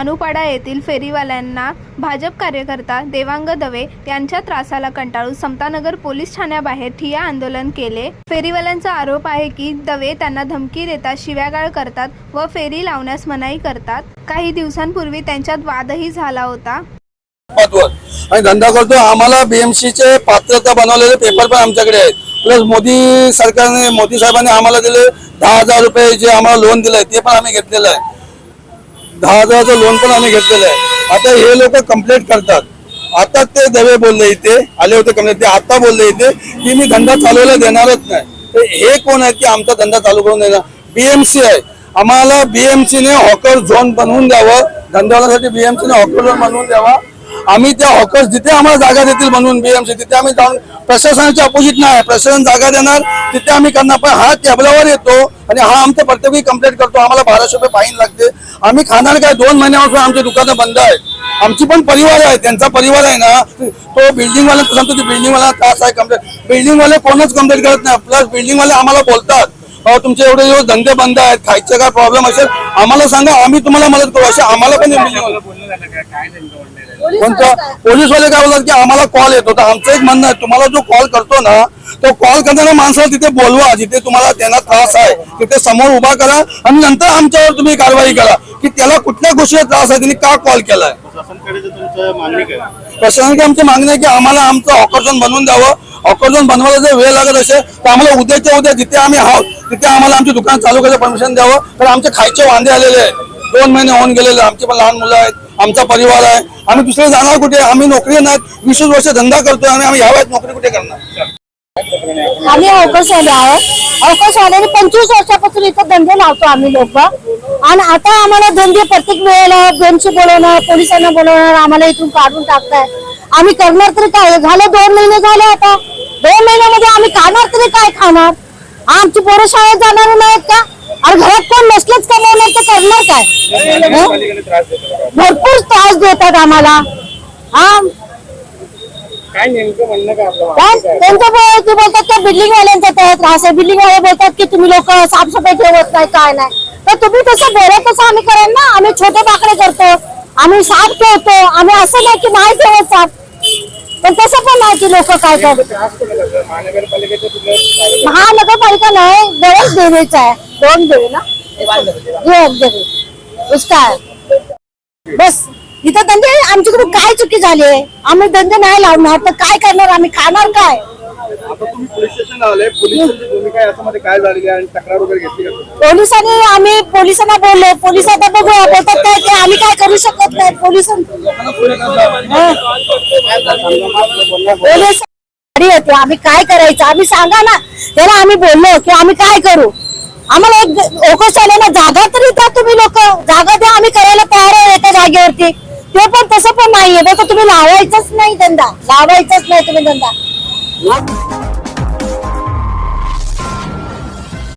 कानुपाडा येथील फेरीवाल्यांना भाजप कार्यकर्ता देवांग दवे यांच्या त्रासाला कंटाळून समतानगर पोलीस ठाण्याबाहेर ठिया आंदोलन केले. फेरीवाल्यांचा आरोप आहे की दवे त्यांना धमकी देतात शिव्यागाळ करतात व फेरी लावण्यास मनाई करतात. काही दिवसांपूर्वी त्यांच्यात वादही झाला होता. आणि धंदा करतो. आम्हाला बीएमसी चे पात्रता बनवलेले पेपर पण आमच्याकडे आहेत. प्लस मोदी सरकारने मोदी साहेबांनी आम्हाला दिले. दहा हजार रुपये जे आम्हाला लोन दिलंय ते पण आम्ही घेतलेलं आहे. दहा हजाराचं लोन पण आम्ही घेतलेलं आहे. आता हे लोक कंप्लेंट करतात. आता ते दवे बोलले इथे आले होते कंप्लेंट ते आता बोलले इथे की मी धंदा चालवायला देणारच नाही. तर हे कोण आहेत की आमचा धंदा चालू करून देणार? बीएमसी आहे. आम्हाला बीएमसीने हॉकर झोन बनवून द्यावं. धंद्यावाल्यासाठी बीएमसीने हॉकर झोन बनवून द्यावा. आम्ही त्या हॉकर्स जिथे आम्हाला जागा देतील म्हणून बीएमसी तिथे आम्ही जाऊन प्रशासनाच्या अपोजिट नाही प्रशासन जागा देणार तिथे आम्ही करणार. पण हा टेबलावर येतो आणि हा आमच्या प्रत्येकी कंप्लेंट करतो. आम्हाला बाराशे रुपये फाईन लागते. आम्ही खाणार काय? दोन महिन्यापासून आमची दुकानं बंद आहेत. आमची पण परिवार आहे. त्यांचा परिवार आहे ना. तो बिल्डिंगवाला सांगतो की बिल्डिंगवाला त्रास आहे कंप्लेंट बिल्डिंगवाले कोणच कंप्लेंट करत नाही. प्लस बिल्डिंगवाले आम्हाला बोलतात. तुमचे एवढे दिवस धंदे बंद आहेत खायचे काय प्रॉब्लेम असेल? आम्हाला सांगा आम्ही तुम्हाला मदत करू. असे आम्हाला पण कोणतं? पोलीसवाले काय बोलतात की आम्हाला कॉल येतो. तर आमचं एक म्हणणं आहे तुम्हाला जो कॉल करतो ना तो कॉल करणाऱ्या माणसाला तिथे बोलवा जिथे तुम्हाला त्यांना त्रास आहे. तिथे समोर उभा करा आणि नंतर आमच्यावर तुम्ही कारवाई करा. की त्याला कुठल्या गोष्टीचा त्रास आहे त्यांनी का कॉल केलाय? शासनकडे प्रशासनाची आमची मागणी आहे की आम्हाला आमचं ऑकर्जन बनवून द्यावं. ऑकर्जन बनवायला जर वेळ लागत असेल तर आम्हाला उद्याच्या उद्या जिथे आम्ही आहोत तिथे आम्हाला आमची दुकान चालू करायचं परमिशन द्यावं. कारण आमचे खायचे वांदे आलेले आहेत. दोन महिने होऊन गेलेले आमचे पण लहान मुलं आहेत आमचा परिवार आहे. आम्ही दुसरे जाणार कुठे? आम्ही नोकरी नाहीत वीस वर्ष धंदा करतोय आणि आम्ही यावेळेस नोकरी कुठे करणार? आम्ही अवकाशवाले आहोत. अवकाश आल्याने पंचवीस वर्षापासून इथं धंदे लावतो आम्ही लोक. आणि आता आम्हाला धंदे प्रत्येक वेळेला बेंची बोलवणार पोलिसांना बोलवणार आम्हाला इथून काढून टाकताय. आम्ही करणार तरी काय? झालं दोन महिने झाले आता. दोन महिन्यामध्ये आम्ही खाणार तरी काय खाणार? आमची पोरं शाळेत जाणार नाहीत का? आणि घरात कोण नसलंच कमवणार तर करणार काय? भरपूर त्रास देतात आम्हाला. हा? काय नेमकं म्हणणं काय आपलं? काय? त्यांचं बोल- ते बोलतात त्या बिल्डिंग वाल्यांचा त्या त्रास आहे बिल्डिंग वाले बोलतात की तुम्ही लोक साफसफाई ठेवत नाही काय नाही. तर तुम्ही तसं बोलत तसं आम्ही करेन ना. आम्ही छोटे बाकडे करतो. आम्ही साफ़ ठेवतो. आम्ही असं नाही की नाही ठेवत साफ़. पण तसं पण नाही की लोक काय करतात. त्रास कोणी लागला महानगरपालिकेचं तुम्ही महानगरपालिका नाही गरज देवीचा आहे. दोन देवी ना? एक देवी. उसका आहे बस. इथं धंदे आमच्याकडून काय चुकी झाली आहे? आम्ही धंदे नाही लावणार तर काय करणार आम्ही? खाणार काय? आता तुम्ही पोलीस स्टेशन आले पोलिसांची भूमिका आहे याच्यामध्ये काय झालेली आहे आणि तक्रार वगैरे घेतली का तुम्ही? पोलिसांनी आम्ही पोलिसांना बोललो पोलीस आता बघूया बोलतात काय ते आम्ही काय करू शकत नाही पोलीस होती आम्ही काय करायचं? आम्ही सांगा ना. त्याला आम्ही बोललो की आम्ही काय करू? आम्हाला एक ओकोस ना जागा तरी द्या तुम्ही लोक. जागा द्या आम्ही करायला तयार आहे एका जागेवरती. ते पण तसं पण नाहीये. बघा तुम्ही लावायचंच नाही धंदा. लावायचाच नाही तुम्ही धंदा.